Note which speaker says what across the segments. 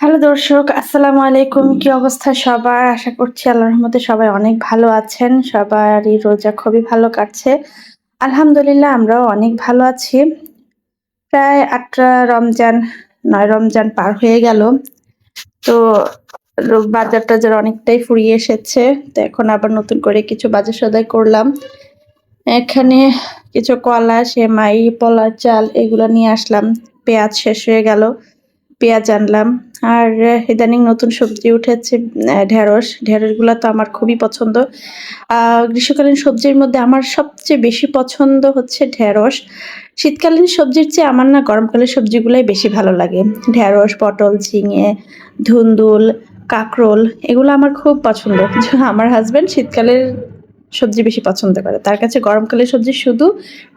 Speaker 1: Hello দর্শক, আসসালামু আলাইকুম। কি অবস্থা সবার? আশা করছি আল্লাহর রহমতে সবাই অনেক ভালো আছেন। সবারই রোজা খুবই ভালো কাটছে। আলহামদুলিল্লাহ আমরাও অনেক ভালো আছি। প্রায় আটটা রমজান, নয় রমজান পার হয়ে গেল। তো বাজার টাজার অনেকটাই ফুরিয়ে এসেছে। তো এখন আবার নতুন করে কিছু বাজার সদাই করলাম। এখানে কিছু কলা, সেমাই, পলার চাল এগুলো নিয়ে আসলাম। পেঁয়াজ শেষ হয়ে গেল। পেঁয়াজ আনলাম। আর ইদানিং নতুন সবজি উঠেছে আহ, ঢেঁড়স। ঢেঁড়সগুলো তো আমার খুবই পছন্দ। গ্রীষ্মকালীন সবজির মধ্যে আমার সবচেয়ে বেশি পছন্দ হচ্ছে ঢেঁড়স। শীতকালীন সবজির চেয়ে আমার না গরমকালের সবজিগুলাই বেশি ভালো লাগে। ঢেঁড়স পটল ঝিঙে ধুন্দুল কাঁকরোল এগুলো আমার খুব পছন্দ। আমার হাজব্যান্ড শীতকালের সবজি বেশি পছন্দ করে। তার কাছে গরমকালের সবজি শুধু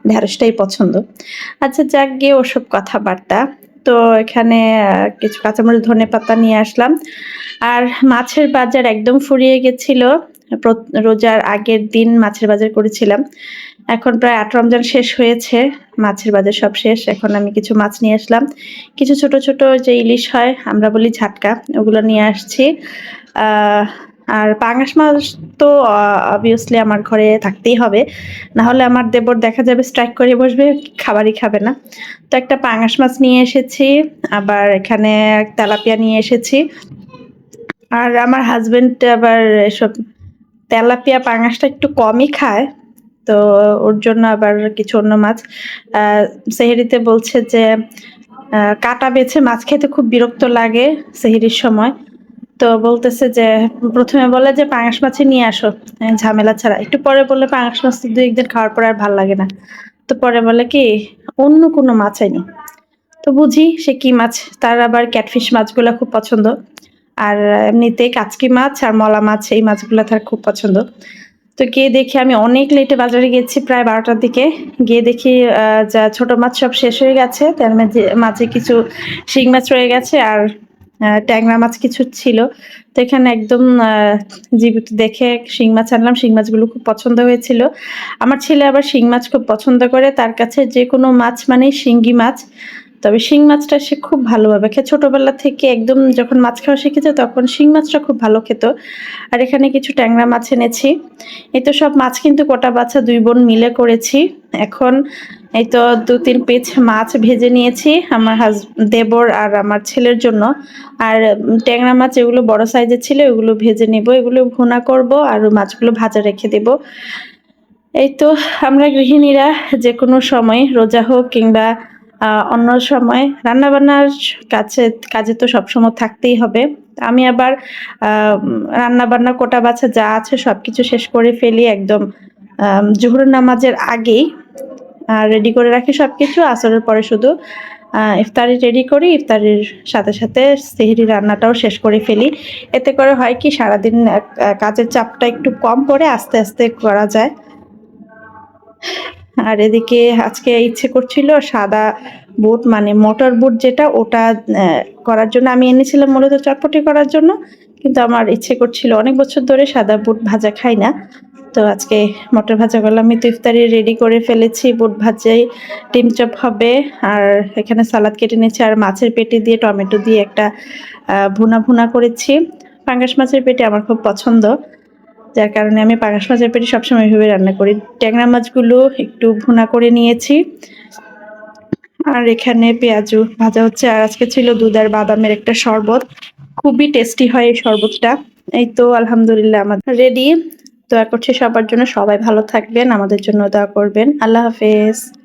Speaker 1: ঢেঁড়সটাই পছন্দ। আচ্ছা যাক গিয়ে ওসব কথাবার্তা। তো এখানে কিছু কাঁচামরিচ, ধনে পাতা নিয়ে আসলাম। আর মাছের বাজার একদম ফুরিয়ে গেছিল। রোজার আগের দিন মাছের বাজার করেছিলাম। এখন প্রায় আট রমজান শেষ হয়েছে, মাছের বাজার সব শেষ। এখন আমি কিছু মাছ নিয়ে আসলাম। কিছু ছোট ছোট যে ইলিশ হয়, আমরা বলি ঝাটকা, ওগুলো নিয়ে আসছি। আর পাঙাশ মাছ তো অবভিয়াসলি আমার ঘরে থাকতেই হবে। না হলে আমার দেবর দেখা যাবে স্ট্রাইক করে বসবে, খাবারই খাবে না। তো একটা পাঙাশ মাছ নিয়ে এসেছি, আবার এখানে তেলাপিয়া নিয়ে এসেছি। আর আমার হাজবেন্ড আবার এসব তেলাপিয়া পাঙাশটা একটু কমই খায়, তো ওর জন্য আবার কিছু অন্য মাছ। সেহেরিতে বলছে যে কাটা বেছে মাছ খেতে খুব বিরক্ত লাগে সেহেরির সময়। তো বলতেছে যে, প্রথমে বলে যে, পাঙাশ মাছই নিয়ে আসো ঝামেলা ছাড়া। একটু পরে বললে পাঙাশ মাছ দুই একদিন খাওয়ার পর আর ভালো লাগে না। তো পরে বলে কি, অন্য কোনো মাছ আইনো। তো বুঝি সে কি মাছ, তার আবার ক্যাটফিশ মাছগুলো খুব পছন্দ। আর এমনিতে কাচকি মাছ আর মলা মাছ, এই মাছগুলো তার খুব পছন্দ। তো গিয়ে দেখি আমি অনেক লেটে বাজারে গেছি, প্রায় বারোটার দিকে। গিয়ে দেখি যা ছোট মাছ সব শেষ হয়ে গেছে, তার মাঝে মাঝে কিছু শিং মাছ রয়ে গেছে আর ট্যাংরা মাছ কিছু ছিল। তো এখানে একদম জীবিত দেখে শিং মাছ আনলাম। শিং মাছগুলো খুব পছন্দ হয়েছিল। আমার ছেলে আবার শিং মাছ খুব পছন্দ করে। তার কাছে যে কোনো মাছ মানেই শিঙ্গি মাছ। তবে শিং মাছটা সে খুব ভালোভাবে খেয়ে ছোটবেলা থেকে একদম যখন মাছ খাওয়া শিখেছে, তখন শিং মাছটা খুব ভালো খেত। আর এখানে কিছু ট্যাংরা মাছ এনেছি। এই তো সব মাছ কিন্তু কোটা বাচ্চা দুই বোন মিলে করেছি। এখন এই তো দু তিন পিস মাছ ভেজে নিয়েছি আমার হাজ দেবর আর আমার ছেলের জন্য। আর ট্যাংরা মাছ এগুলো বড় সাইজের ছিল এগুলো ভেজে নেব এগুলো ভুনা করব আর মাছগুলো ভাজা রেখে দেব। এই তো আমরা গৃহিণীরা যে কোনো সময় রোজা হোক কিংবা অন্য সময় রান্না বান্নার কাছে কাজে তো সবসময় থাকতেই হবে। আমি আবার রান্না বান্না কোটা বাছা যা আছে সবকিছু শেষ করে ফেলি একদম আহ, জোহরের নামাজের আগেই। রেডি করে রাখি সব কিছু আসরের পরে শুধু ইফতারি রেডি করি, ইফতারির সাথে সাথে সেহরি রান্নাটাও শেষ করে ফেলি। এতে করে হয় কি, সারাদিন কাজের চাপটা একটু কম পড়ে, আস্তে আস্তে করা যায়। আর এদিকে আজকে ইচ্ছে করছিল সাদা বুট মানে মোটর বুট যেটা, ওটা করার জন্য আমি এনেছিলাম মূলত চটপটি করার জন্য। কিন্তু আমার ইচ্ছে করছিল, অনেক বছর ধরে সাদা বুট ভাজা খাই না। তো আজকে মটর ভাজা করলাম। আমি তো ইফতারি রেডি করে ফেলেছি, বুট ভাজাই, ডিম চপ হবে, আর এখানে সালাদ কেটে নিয়েছি, আর মাছের পেটি দিয়ে, টমেটো দিয়ে একটা ভুনা ভুনা করেছি। পাঙ্গাস মাছের পেটি আমার খুব পছন্দ, যার কারণে আমি পাঙাশ মাছের পেটি সবসময় এভাবে রান্না করি। ট্যাংরা মাছগুলো একটু ভুনা করে নিয়েছি। আর এখানে পেঁয়াজু ভাজা হচ্ছে, আর আজকে ছিল দুধ আর বাদামের একটা শরবত। খুবই টেস্টি হয় এই শরবতটা। এই তো আলহামদুলিল্লাহ আমাদের রেডি দোয়া করছি সবার জন্য। সবাই ভালো থাকবেন আমাদের জন্য দোয়া করবেন। আল্লাহ হাফেজ।